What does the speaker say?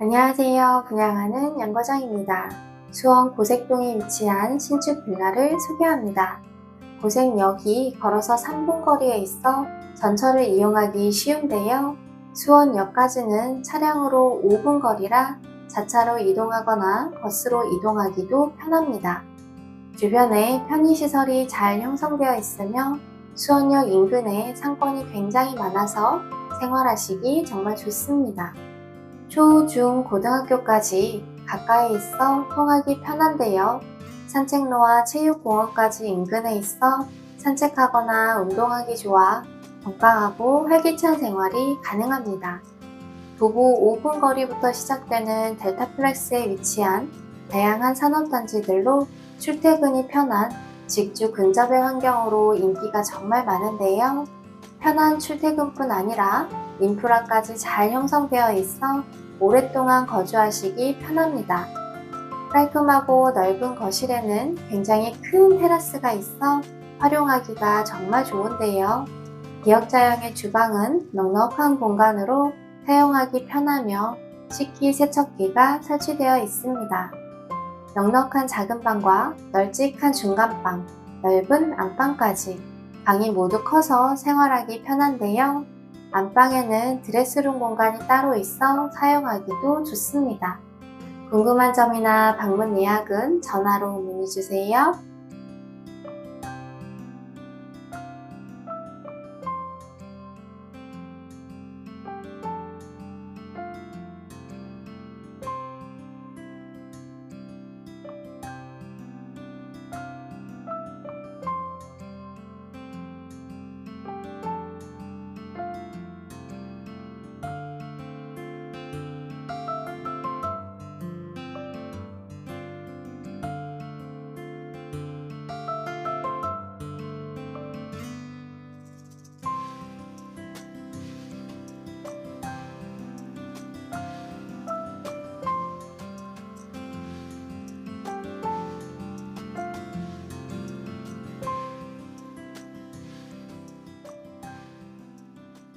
안녕하세요. 분양하는 양과장입니다. 수원 고색동에 위치한 신축 빌라를 소개합니다. 고색역이 걸어서 3분 거리에 있어 전철을 이용하기 쉬운데요. 수원역까지는 차량으로 5분 거리라 자차로 이동하거나 버스로 이동하기도 편합니다. 주변에 편의시설이 잘 형성되어 있으며 수원역 인근에 상권이 굉장히 많아서 생활하시기 정말 좋습니다. 초, 중, 고등학교까지 가까이 있어 통하기 편한데요. 산책로와 체육공원까지 인근에 있어 산책하거나 운동하기 좋아 건강하고 활기찬 생활이 가능합니다. 도보 5분 거리부터 시작되는 델타플렉스에 위치한 다양한 산업단지들로 출퇴근이 편한 직주 근접의 환경으로 인기가 정말 많은데요. 편한 출퇴근뿐 아니라 인프라까지 잘 형성되어 있어 오랫동안 거주하시기 편합니다. 깔끔하고 넓은 거실에는 굉장히 큰 테라스가 있어 활용하기가 정말 좋은데요. 기역자형의 주방은 넉넉한 공간으로 사용하기 편하며 식기 세척기가 설치되어 있습니다. 넉넉한 작은 방과 널찍한 중간방, 넓은 안방까지 방이 모두 커서 생활하기 편한데요. 안방에는 드레스룸 공간이 따로 있어 사용하기도 좋습니다. 궁금한 점이나 방문 예약은 전화로 문의 주세요.